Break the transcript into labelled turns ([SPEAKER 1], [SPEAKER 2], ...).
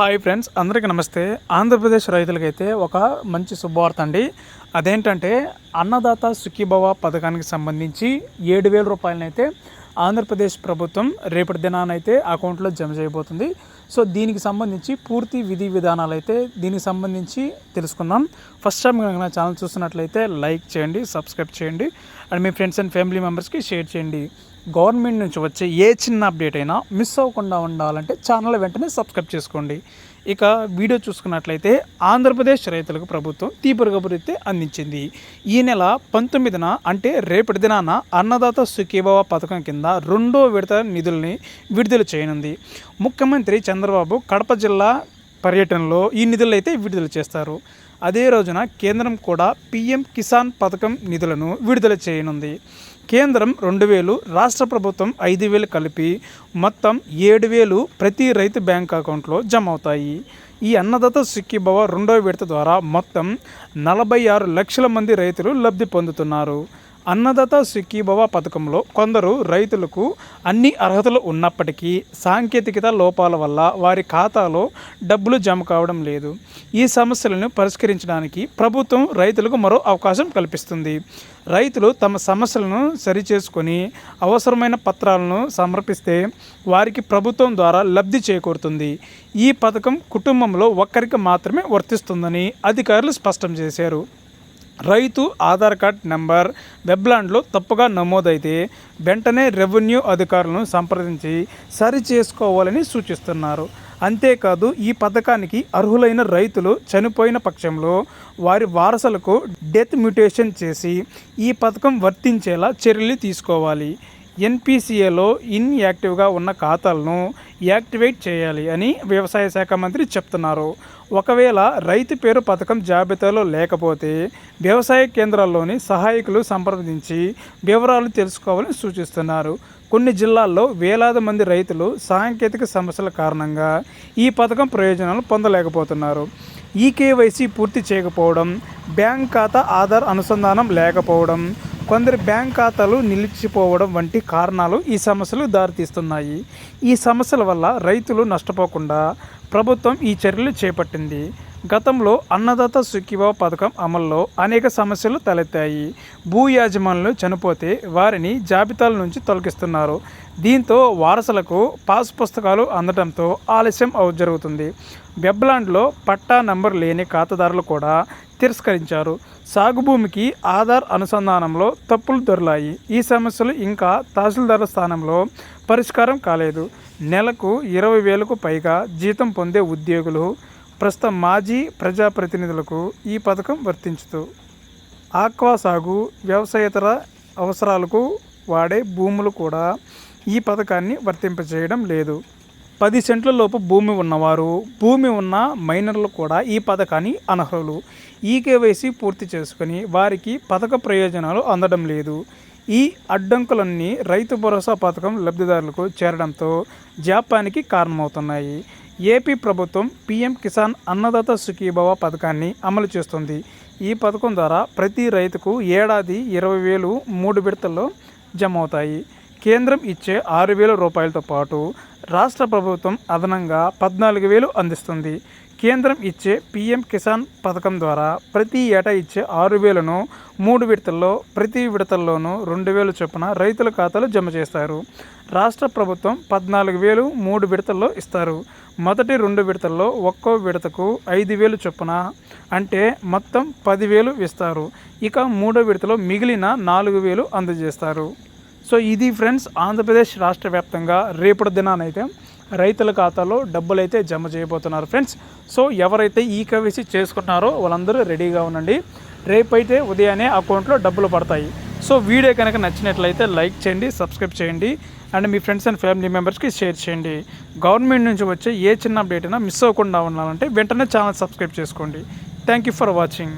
[SPEAKER 1] Hi friends అందరికీ నమస్తే. ఆంధ్రప్రదేశ్ రైతులకైతే ఒక మంచి శుభవార్త అండి. అదేంటంటే అన్నదాత సుఖీభవ పథకానికి సంబంధించి ఏడు వేల రూపాయలనైతే ఆంధ్రప్రదేశ్ ప్రభుత్వం రేపటి దినానైతే అకౌంట్లో జమ చేయబోతుంది. సో దీనికి సంబంధించి పూర్తి విధి విధానాలు అయితే దీనికి సంబంధించి తెలుసుకుందాం. ఫస్ట్ టైం కనుక నా ఛానల్ చూస్తున్నట్లయితే లైక్ చేయండి సబ్స్క్రైబ్ చేయండి అండ్ మీ ఫ్రెండ్స్ అండ్ ఫ్యామిలీ మెంబర్స్కి షేర్ చేయండి. గవర్నమెంట్ నుంచి వచ్చే ఏ చిన్న అప్డేట్ అయినా మిస్ అవ్వకుండా ఉండాలంటే ఛానల్ వెంటనే సబ్స్క్రైబ్ చేసుకోండి. ఇక వీడియో చూసుకున్నట్లయితే ఆంధ్రప్రదేశ్ రైతులకు ప్రభుత్వం తీపరి కబురైతే అందించింది. ఈ నెల పంతొమ్మిదిన అంటే రేపటి దినాన అన్నదాత సుఖీభావ పథకం కింద రెండో విడత నిధుల్ని విడుదల చేయనుంది. ముఖ్యమంత్రి చంద్రబాబు కడప జిల్లా పర్యటనలో ఈ నిధులైతే విడుదల చేస్తారు. అదే రోజున కేంద్రం కూడా పీఎం కిసాన్ పథకం నిధులను విడుదల చేయనుంది. కేంద్రం రెండు వేలు రాష్ట్ర ప్రభుత్వం ఐదు వేలు కలిపి మొత్తం ఏడు వేలు ప్రతి రైతు బ్యాంక్ అకౌంట్లో జమ అవుతాయి ఈ అన్నదాత సుఖీభవ రెండో విడత ద్వారా మొత్తం నలభై ఆరు లక్షల మంది రైతులు లబ్ధి పొందుతున్నారు. అన్నదాత సుఖీభవ పథకంలో కొందరు రైతులకు అన్ని అర్హతలు ఉన్నప్పటికీ సాంకేతికత లోపాల వల్ల వారి ఖాతాలో డబ్బులు జమ కావడం లేదు. ఈ సమస్యలను పరిష్కరించడానికి ప్రభుత్వం రైతులకు మరో అవకాశం కల్పిస్తుంది. రైతులు తమ సమస్యలను సరిచేసుకొని అవసరమైన పత్రాలను సమర్పిస్తే వారికి ప్రభుత్వం ద్వారా లబ్ధి చేకూరుతుంది. ఈ పథకం కుటుంబంలో ఒక్కరికి మాత్రమే వర్తిస్తుందని అధికారులు స్పష్టం చేశారు. రైతు ఆధార్ కార్డ్ నెంబర్ వెబ్లాండ్లో తప్పుగా నమోదైతే వెంటనే రెవెన్యూ అధికారులను సంప్రదించి సరి చేసుకోవాలని సూచిస్తున్నారు. అంతేకాదు ఈ పథకానికి అర్హులైన రైతులు చనిపోయిన పక్షంలో వారి వారసులకు డెత్ మ్యూటేషన్ చేసి ఈ పథకం వర్తించేలా చర్యలు తీసుకోవాలి. ఎన్పిసిఏలో ఇన్యాక్టివ్గా ఉన్న ఖాతాలను యాక్టివేట్ చేయాలి అని వ్యవసాయ శాఖ మంత్రి చెప్తున్నారు. ఒకవేళ రైతు పేరు పథకం జాబితాలో లేకపోతే వ్యవసాయ కేంద్రాల్లోని సహాయకులు సంప్రదించి వివరాలు తెలుసుకోవాలని సూచిస్తున్నారు. కొన్ని జిల్లాల్లో వేలాది మంది రైతులు సాంకేతిక సమస్యల కారణంగా ఈ పథకం ప్రయోజనాలు పొందలేకపోతున్నారు. ఈ కేవైసీ పూర్తి చేయకపోవడం బ్యాంక్ ఖాతా ఆధార్ అనుసంధానం లేకపోవడం కొందరి బ్యాంక్ ఖాతాలు నిలిచిపోవడం వంటి కారణాలు ఈ సమస్యలు దారితీస్తున్నాయి. ఈ సమస్యల వల్ల రైతులు నష్టపోకుండా ప్రభుత్వం ఈ చర్యలు చేపట్టింది. గతంలో అన్నదాత సుఖీభావ పథకం అమల్లో అనేక సమస్యలు తలెత్తాయి. భూ యాజమానులు చనిపోతే వారిని జాబితాల నుంచి తొలగిస్తున్నారు. దీంతో వారసులకు పాస్ పుస్తకాలు అందడంతో ఆలస్యం అవు జరుగుతుంది. వెబ్లాండ్లో పట్టా నంబర్ లేని ఖాతాదారులు కూడా తిరస్కరించారు. సాగు భూమికి ఆధార్ అనుసంధానంలో తప్పులు దొరలాయి. ఈ సమస్యలు ఇంకా తహసీల్దారుల స్థానంలో పరిష్కారం కాలేదు. నెలకు ఇరవై వేలకు పైగా జీతం పొందే ఉద్యోగులు ప్రస్తుతం మాజీ ప్రజాప్రతినిధులకు ఈ పథకం వర్తించుతూ ఆక్వా సాగు వ్యవసాయేతర అవసరాలకు వాడే భూములు కూడా ఈ పథకాన్ని వర్తింపజేయడం లేదు. పది సెంట్ల లోపు భూమి ఉన్నవారు భూమి ఉన్న మైనర్లు కూడా ఈ పథకాన్ని అనర్హులు. ఈ కేవైసీ పూర్తి చేసుకుని వారికి పథక ప్రయోజనాలు అందడం లేదు. ఈ అడ్డంకులన్నీ రైతు భరోసా పథకం లబ్ధిదారులకు చేరడంతో జాప్యానికి కారణమవుతున్నాయి. ఏపీ ప్రభుత్వం పీఎం కిసాన్ అన్నదాత సుఖీభవ పథకాన్ని అమలు చేస్తుంది. ఈ పథకం ద్వారా ప్రతి రైతుకు ఏడాది ఇరవై వేలు మూడు విడతల్లో జమ అవుతాయి కేంద్రం ఇచ్చే ఆరు వేల రూపాయలతో పాటు రాష్ట్ర ప్రభుత్వం అదనంగా పద్నాలుగు వేలు అందిస్తుంది. కేంద్రం ఇచ్చే పీఎం కిసాన్ పథకం ద్వారా ప్రతి ఏటా ఇచ్చే ఆరు వేలను మూడు విడతల్లో ప్రతి విడతల్లోనూ రెండు వేలు చొప్పున రైతుల ఖాతాలు జమ చేస్తారు. రాష్ట్ర ప్రభుత్వం పద్నాలుగు వేలు మూడు విడతల్లో ఇస్తారు. మొదటి రెండు విడతల్లో ఒక్కో విడతకు ఐదు వేలు చొప్పున అంటే మొత్తం పదివేలు ఇస్తారు ఇక మూడో విడతలో మిగిలిన నాలుగు వేలు అందజేస్తారు. సో ఇది ఫ్రెండ్స్ ఆంధ్రప్రదేశ్ రాష్ట్ర వ్యాప్తంగా రేపటి దినానైతే రైతుల ఖాతాలో డబ్బులు అయితే జమ చేయబోతున్నారు ఫ్రెండ్స్. సో ఎవరైతే ఈ కవిసి చేసుకుంటున్నారో వాళ్ళందరూ రెడీగా ఉండండి. రేపైతే ఉదయాన్నే అకౌంట్లో డబ్బులు పడతాయి. సో వీడియో కనుక నచ్చినట్లయితే లైక్ చేయండి సబ్స్క్రైబ్ చేయండి అండ్ మీ ఫ్రెండ్స్ అండ్ ఫ్యామిలీ మెంబర్స్కి షేర్ చేయండి. గవర్నమెంట్ నుంచి వచ్చే ఏ చిన్న అప్డేట్ అయినా మిస్ అవ్వకుండా ఉండాలంటే వెంటనే ఛానల్ సబ్స్క్రైబ్ చేసుకోండి. Thank you for watching.